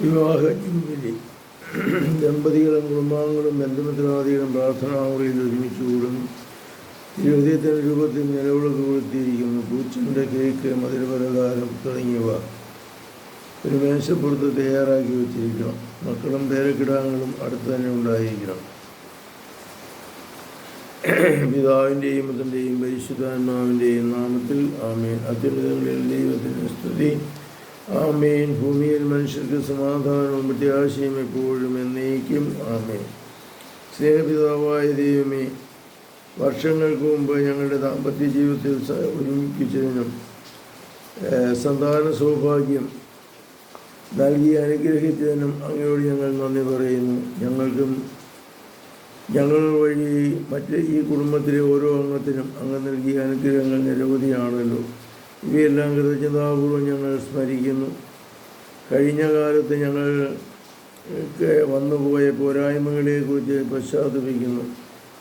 വിവാഹ ദമ്പതികളും കുടുംബാംഗങ്ങളും ബന്ധുമിത്രാദികളും പ്രാർത്ഥനാമുറിയിൽ ഒരുമിച്ച് കൂടുന്നു ഹൃദയത്തിന്റെ രൂപത്തിൽ നിലവിളക്ക് കൊടുത്തിരിക്കുന്നു പൂച്ചന്റെ കേക്ക് മധുരപലഹാരം തുടങ്ങിയവ ഒരു മേശപ്പുറത്ത് തയ്യാറാക്കി വെച്ചിരിക്കണം. മക്കളും പേരക്കിടാങ്ങളും അടുത്ത് തന്നെ ഉണ്ടായിരിക്കണം. പിതാവിന്റെയും പുത്രന്റെയും പരിശുദ്ധാത്മാവിന്റെയും നാമത്തിൽ ആമേ അത്യുന്നതങ്ങളിൽ ദൈവത്തിന്റെ സ്തുതി. ആമേൻ. ഭൂമിയിൽ മനുഷ്യർക്ക് സമാധാനവും പ്രത്യാശയും എപ്പോഴും എന്നേക്കും ആമേൻ. സ്നേഹപിതാവായ ദൈവമേ വർഷങ്ങൾക്ക് മുമ്പ് ഞങ്ങളുടെ ദാമ്പത്യ ജീവിതത്തിൽ ഒരുമിപ്പിച്ചതിനും സന്താന സൗഭാഗ്യം നൽകി അനുഗ്രഹിച്ചതിനും അങ്ങയോട് ഞങ്ങൾ നന്ദി പറയുന്നു. ഞങ്ങൾക്കും ഞങ്ങൾ വഴി മറ്റ് ഈ കുടുംബത്തിലെ ഓരോ അംഗത്തിനും അങ്ങ് നൽകിയ അനുഗ്രഹങ്ങൾ നിരവധിയാണല്ലോ. ഇവയെല്ലാം കൃതജ്ഞതാപൂർവം ഞങ്ങൾ സ്മരിക്കുന്നു കഴിഞ്ഞ കാലത്ത് ഞങ്ങൾ വന്നുപോയ പോരായ്മകളെക്കുറിച്ച് പശ്ചാത്തപിക്കുന്നു.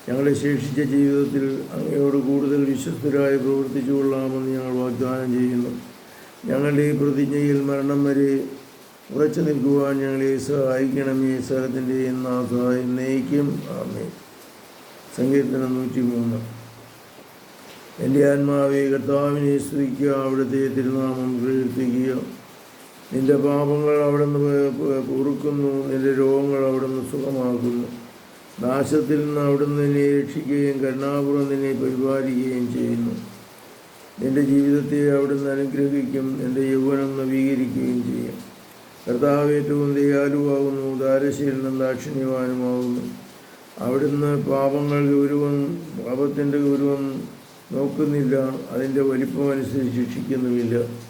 ഞങ്ങളെ ശേഷിച്ച ജീവിതത്തിൽ അങ്ങയോട് കൂടുതൽ വിശ്വസ്തരായി പ്രവർത്തിച്ചു കൊള്ളാമെന്ന് ഞങ്ങൾ വാഗ്ദാനം ചെയ്യുന്നു. ഞങ്ങളുടെ ഈ പ്രതിജ്ഞയിൽ മരണം വരെ ഉറച്ചു നിൽക്കുവാൻ ഞങ്ങളെ ഈ സ്ഥലത്തിന്റെ എന്ന സഹായം നയിക്കും. ആമേ സങ്കീർത്തനം നൂറ്റി മൂന്ന് എന്റെ ആത്മാവെ കർത്താവിനെ സ്തുതിക്കുക. അവിടുത്തെ തിരുനാമം പ്രകീർത്തിക്കുക. നിന്റെ പാപങ്ങൾ അവിടുന്ന് കുറുക്കുന്നു നിന്റെ രോഗങ്ങൾ അവിടുന്ന് സുഖമാക്കുന്നു. നാശത്തിൽ നിന്ന് അവിടുന്ന് നിന്നെ രക്ഷിക്കുകയും കരുണാപൂർവം നിന്നെ പരിപാലിക്കുകയും ചെയ്യുന്നു. നിന്റെ ജീവിതത്തെ അവിടുന്ന് അനുഗ്രഹിക്കും നിന്റെ യൗവനം നവീകരിക്കുകയും ചെയ്യും. കർത്താവ് ഏറ്റവും ദയാലുവാകുന്നു ദാരശീലനും ദാക്ഷിണ്യവാനുമാകുന്നു. അവിടുന്ന് പാപങ്ങൾ ഗൗരവം പാപത്തിന്റെ ഗൗരവം നോക്കുന്നില്ല അതിന്റെ വലിപ്പം അനുസരിച്ച് ശിക്ഷിക്കുന്നുമില്ല.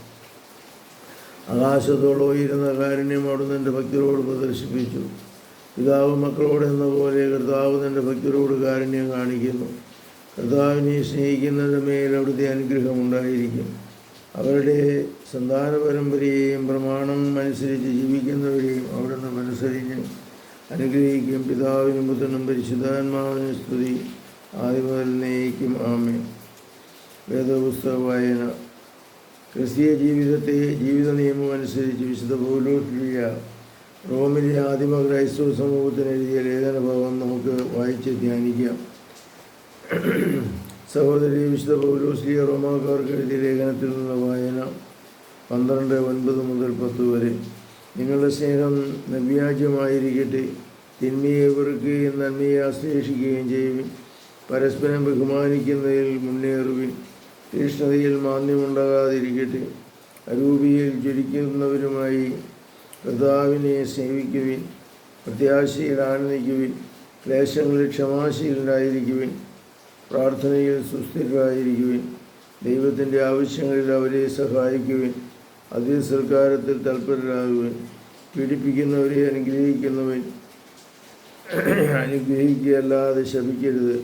ആകാശത്തോളം ഉയരുന്ന കാരുണ്യം അവിടുന്ന് എന്റെ ഭക്തരോട് പ്രദർശിപ്പിച്ചു. പിതാവ് മക്കളോട് എന്ന പോലെ കർത്താവ് തന്റെ ഭക്തരോട് കാരുണ്യം കാണിക്കുന്നു. കർത്താവിനെ സ്നേഹിക്കുന്നതിന്റെ മേൽ അവിടുത്തെ അനുഗ്രഹം ഉണ്ടായിരിക്കും. അവരുടെ സന്താന പരമ്പരയെയും പ്രമാണം അനുസരിച്ച് ജീവിക്കുന്നവരെയും അവിടുന്ന് മനസ്സറിഞ്ഞ് അനുഗ്രഹിക്കും. പിതാവിനും പുത്രനും പരിശുദ്ധാത്മാവിനും സ്തുതി. ആദ്യം മുതൽ നയിക്കും ആമേ വേദപുസ്തക വായന ക്രിസ്തീയ ജീവിതത്തെ ജീവിത നിയമം അനുസരിച്ച് വിശുദ്ധ പൗലോസ്ലിയ റോമിലെ ആദിമ ക്രൈസ്തവ സമൂഹത്തിന് എഴുതിയ ലേഖന ഭാഗം നമുക്ക് വായിച്ച് ധ്യാനിക്കാം. സഹോദരി വിശുദ്ധ പൗലോസ്ലിയ റോമാക്കാർക്ക് എഴുതിയ ലേഖനത്തിൽ നിന്നുള്ള വായന പന്ത്രണ്ട് ഒൻപത് മുതൽ പത്ത് വരെ. നിങ്ങളുടെ സ്നേഹം നവ്യാജ്യമായിരിക്കട്ടെ തിന്മയെ വെറുക്കുകയും നന്മയെ ആശ്ലേഷിക്കുകയും ചെയ്യുവിൻ പരസ്പരം ബഹുമാനിക്കുന്നതിൽ മുന്നേറുവിൻ. തീഷ്ണതയിൽ മാന്യമുണ്ടാകാതിരിക്കട്ടെ. അരൂപിയിൽ ജ്വലിക്കുന്നവരുമായി കർത്താവിനെ സേവിക്കുവിൻ പ്രത്യാശയിൽ ആനന്ദിക്കുവിൻ ക്ലേശങ്ങളിൽ ക്ഷമാശീലരായിരിക്കുവിൻ പ്രാർത്ഥനയിൽ സുസ്ഥിരരായിരിക്കുവിൻ ദൈവത്തിന്റെ ആവശ്യങ്ങളിൽ അവരെ സഹായിക്കുവിൻ അതേ സൽക്കാരത്തിൽ തൽപരരാകുവിൻ പീഡിപ്പിക്കുന്നവരെ അനുഗ്രഹിക്കുന്നവൻ അനുഗ്രഹിക്കുകയല്ലാതെ ശപിക്കരുത്.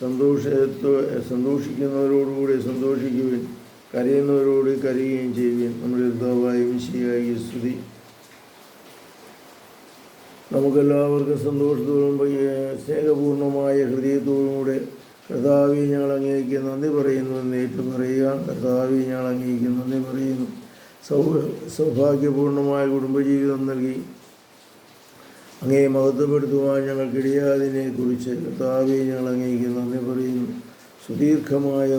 സന്തോഷത്തോ സന്തോഷിക്കുന്നവരോടുകൂടി സന്തോഷിക്കുവിൻ കരയുന്നവരോട് കരയുകയും ചെയ്യുവിൻ. നമ്മുടെ കർത്താവായ മിശിയായി സ്തുതി. നമുക്കെല്ലാവർക്കും സന്തോഷത്തോടും സ്നേഹപൂർണമായ ഹൃദയത്തോടും കൂടെ കർത്താവി ഞങ്ങൾ അങ്ങേക്ക് നന്ദി പറയുന്നു എന്ന് ഏറ്റു പറയുക കർത്താവി ഞങ്ങൾ അങ്ങേക്ക് നന്ദി പറയുന്നു. സൗ സൗഭാഗ്യപൂർണമായ കുടുംബജീവിതം നൽകി. അങ്ങേ മഹത്വപ്പെടുത്തുവാൻ ഞങ്ങൾക്കിടയാതിനെ കുറിച്ച് കർത്താവെ ഞങ്ങൾ അങ്ങേക്ക് നന്ദി പറയുന്നു. സുദീർഘമായ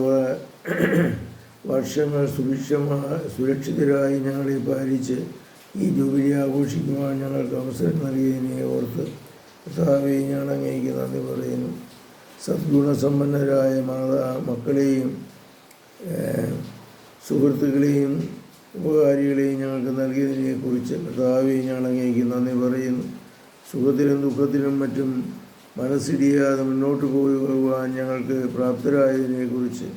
വർഷങ്ങൾ സുഭിക്ഷമായ സുരക്ഷിതരായി ഞങ്ങളെ പാലിച്ച് ഈ ജൂബിലി ആഘോഷിക്കുവാൻ ഞങ്ങൾക്ക് അവസരം നൽകിയതിനെ ഓർത്ത് കർത്താവെ ഞങ്ങൾ അങ്ങേക്ക് നന്ദി പറയുന്നു. സദ്ഗുണസമ്പന്നരായ മാതാ മക്കളെയും സുഹൃത്തുക്കളെയും ഉപകാരികളെയും ഞങ്ങൾക്ക് നൽകിയതിനെക്കുറിച്ച് കർത്താവെ ഞങ്ങൾ അങ്ങേക്ക് നന്ദി പറയുന്നു. സുഖത്തിലും ദുഃഖത്തിലും മറ്റും മനസ്സിടിയാതെ മുന്നോട്ട് പോയി പോകുവാൻ ഞങ്ങൾക്ക് പ്രാപ്തരായതിനെക്കുറിച്ച്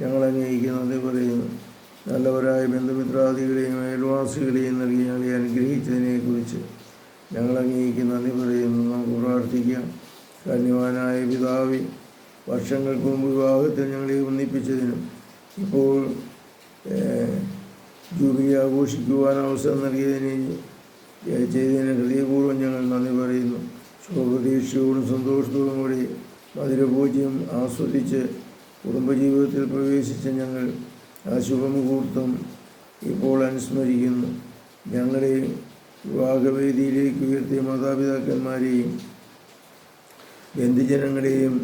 ഞങ്ങൾ അംഗീകരിക്കുന്നത് പറയുന്നു. നല്ലവരായ ബന്ധുമിത്രാദികളെയും അയൽവാസികളെയും നൽകി ഞങ്ങളെ അനുഗ്രഹിച്ചതിനെക്കുറിച്ച് ഞങ്ങൾ അംഗീകരിക്കുന്നത് പറയുന്നു. നമുക്ക് പ്രാർത്ഥിക്കാം. കന്യവാനായ പിതാവി വർഷങ്ങൾക്ക് മുമ്പ് വിവാഹത്തിൽ ഞങ്ങളെ ഒന്നിപ്പിച്ചതിനും ഇപ്പോൾ ജൂബിലി ആഘോഷിക്കുവാൻ അവസരം നൽകിയതിന് ചെയ്തതിന് ഹൃദയപൂർവം ഞങ്ങൾ നന്ദി പറയുന്നു. ശുഭപ്രതീക്ഷയോടും സന്തോഷത്തോടും കൂടി മധുരപൂജ്യം ആസ്വദിച്ച് കുടുംബജീവിതത്തിൽ പ്രവേശിച്ച ഞങ്ങൾ ആ ശുഭമുഹൂർത്തം ഇപ്പോൾ അനുസ്മരിക്കുന്നു. ഞങ്ങളെ വിവാഹവേദിയിലേക്ക് ഉയർത്തിയ മാതാപിതാക്കന്മാരെയും ബന്ധുജനങ്ങളെയും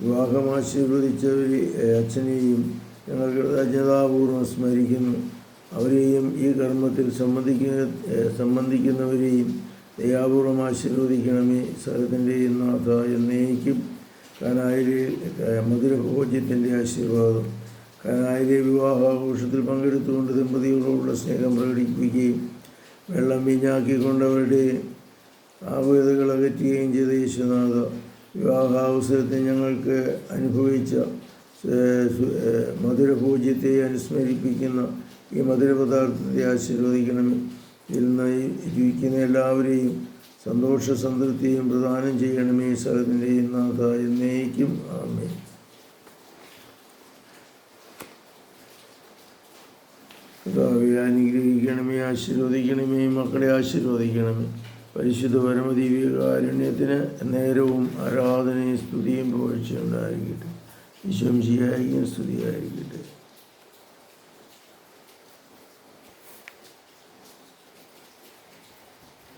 വിവാഹം ആശീർവദിച്ചവരെ അച്ഛനെയും ഞങ്ങൾ കൃതജ്ഞതാപൂർവം സ്മരിക്കുന്നു. അവരെയും ഈ കർമ്മത്തിൽ സംബന്ധിക്കുന്ന സംബന്ധിക്കുന്നവരെയും ദയാപൂർവം ആശീർവദിക്കണമേ. സകലത്തിന്റെ നാഥ എന്നേക്കും കനായിലെ മധുരഭോജ്യത്തിന്റെ ആശീർവാദം. കനായിലെ വിവാഹാഘോഷത്തിൽ പങ്കെടുത്തുകൊണ്ട് ദമ്പതികളോടുള്ള സ്നേഹം പ്രകടിപ്പിക്കുകയും വെള്ളം വീഞ്ഞാക്കിക്കൊണ്ടവരുടെ ആവേദകൾ അകറ്റുകയും ചെയ്ത യേശുനാഥ വിവാഹാവസരത്തിൽ ഞങ്ങൾക്ക് അനുഭവിച്ച മധുരപൂജ്യത്തെ അനുസ്മരിപ്പിക്കുന്ന ഈ മധുരപദാർത്ഥത്തെ ആശീർവദിക്കണമേ ഇന്ന് ജീവിക്കുന്ന എല്ലാവരെയും സന്തോഷ സംതൃപ്തിയും പ്രദാനം ചെയ്യണമേ സകത്തിന്റെയും നാഥ എന്നേക്കും. ആമേ കർത്താവെ അനുഗ്രഹിക്കണമേ ആശീർവദിക്കണമേ മക്കളെ ആശീർവദിക്കണമേ. പരിശുദ്ധ പരമദീവികാരുണ്യത്തിന് നേരവും ആരാധനയും സ്തുതിയും പുകഴ്ചയുണ്ടായിരിക്കട്ടെ വിശ്വംശിയായിരിക്കും സ്തുതിയായിരിക്കട്ടെ.